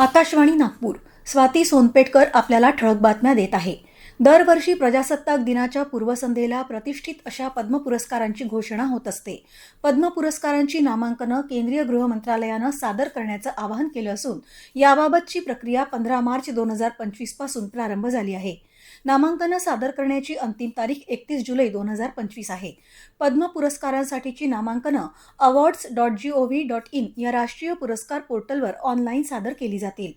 आकाशवाणी नागपूर. स्वाती सोनपेटकर आपल्याला ठळक बातम्या देत आहे. दरवर्षी प्रजासत्ताक दिनाच्या पूर्वसंध्येला प्रतिष्ठित अशा पद्म पुरस्कारांची घोषणा होत असते. पद्म पुरस्कारांची नामांकनं केंद्रीय गृह मंत्रालयानं सादर करण्याचं आवाहन केलं असून याबाबतची प्रक्रिया पंधरा मार्च दोन हजार पंचवीसपासून प्रारंभ झाली आहे. नामांकनं सादर करण्याची अंतिम तारीख एकतीस जुलै दोन हजार पंचवीस आहे. पद्म पुरस्कारांसाठीची नामांकनं awards dot G O V dot in या राष्ट्रीय पुरस्कार पोर्टलवर ऑनलाईन सादर केली जातील.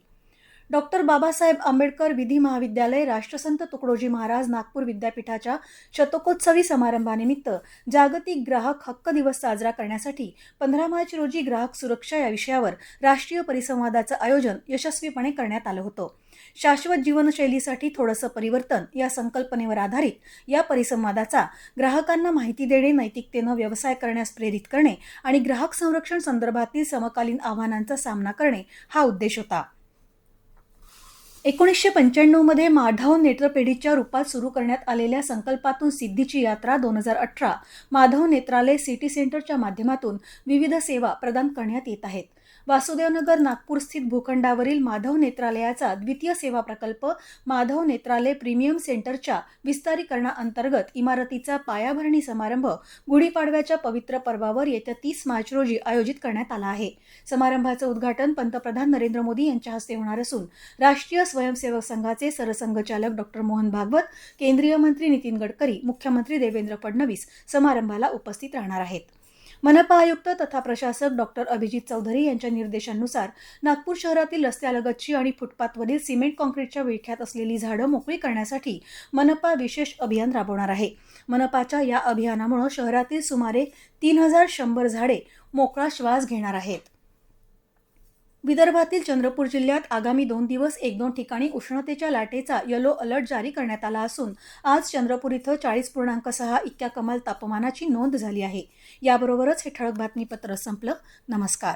डॉक्टर बाबासाहेब आंबेडकर विधी महाविद्यालय राष्ट्रसंत तुकडोजी महाराज नागपूर विद्यापीठाच्या शतकोत्सवी समारंभानिमित्त जागतिक ग्राहक हक्क दिवस साजरा करण्यासाठी पंधरा मार्च रोजी ग्राहक सुरक्षा या विषयावर राष्ट्रीय परिसंवादाचं आयोजन यशस्वीपणे करण्यात आलं होतं. शाश्वत जीवनशैलीसाठी थोडंसं परिवर्तन या संकल्पनेवर आधारित या परिसंवादाचा ग्राहकांना माहिती देणे नैतिकतेनं व्यवसाय करण्यास प्रेरित करणे आणि ग्राहक संरक्षण संदर्भातील समकालीन आव्हानांचा सामना करणे हा उद्देश होता. एकोणीसशे पंच्याण्णवमध्ये माधव नेत्रपेढीच्या रूपात सुरू करण्यात आलेल्या संकल्पातून सिद्धीची यात्रा दोन हजार अठरा माधव नेत्रालय सिटी सेंटरच्या माध्यमातून विविध सेवा प्रदान करण्यात येत आहेत. वासुदेवनगर नागपूर स्थित भूखंडावरील माधव नेत्रालयाचा द्वितीय सेवा प्रकल्प माधव नेत्रालय प्रीमियम सेंटरच्या विस्तारीकरणाअंतर्गत इमारतीचा पायाभरणी समारंभ गुढीपाडव्याच्या पवित्र पर्वावर येत्या तीस मार्च रोजी आयोजित करण्यात आला आहे. समारंभाचं उद्घाटन पंतप्रधान नरेंद्र मोदी यांच्या हस्ते होणार असून राष्ट्रीय स्वयंसेवक संघाचे सरसंघचालक डॉक्टर मोहन भागवत केंद्रीय मंत्री नितीन गडकरी मुख्यमंत्री देवेंद्र फडणवीस समारंभाला उपस्थित राहणार आहेत. मनपा आयुक्त तथा प्रशासक डॉक्टर अभिजित चौधरी यांच्या निर्देशांनुसार नागपूर शहरातील रस्त्यालगतची आणि फुटपाथवरील सिमेंट कॉन्क्रीटच्या विळख्यात असलेली झाडं मोकळी करण्यासाठी मनपा विशेष अभियान राबवणार आहे. मनपाच्या या अभियानामुळे शहरातील सुमारे तीन हजार शंभर झाडे मोकळा श्वास घेणार आहेत. विदर्भातील चंद्रपूर जिल्ह्यात आगामी दोन दिवस एक दोन ठिकाणी उष्णतेच्या लाटेचा येलो अलर्ट जारी करण्यात आला असून आज चंद्रपूर इथं चाळीस पूर्णांक सहा इतक्या कमाल तापमानाची नोंद झाली आहे. याबरोबरच हे ठळक बातमीपत्र संपलं. नमस्कार.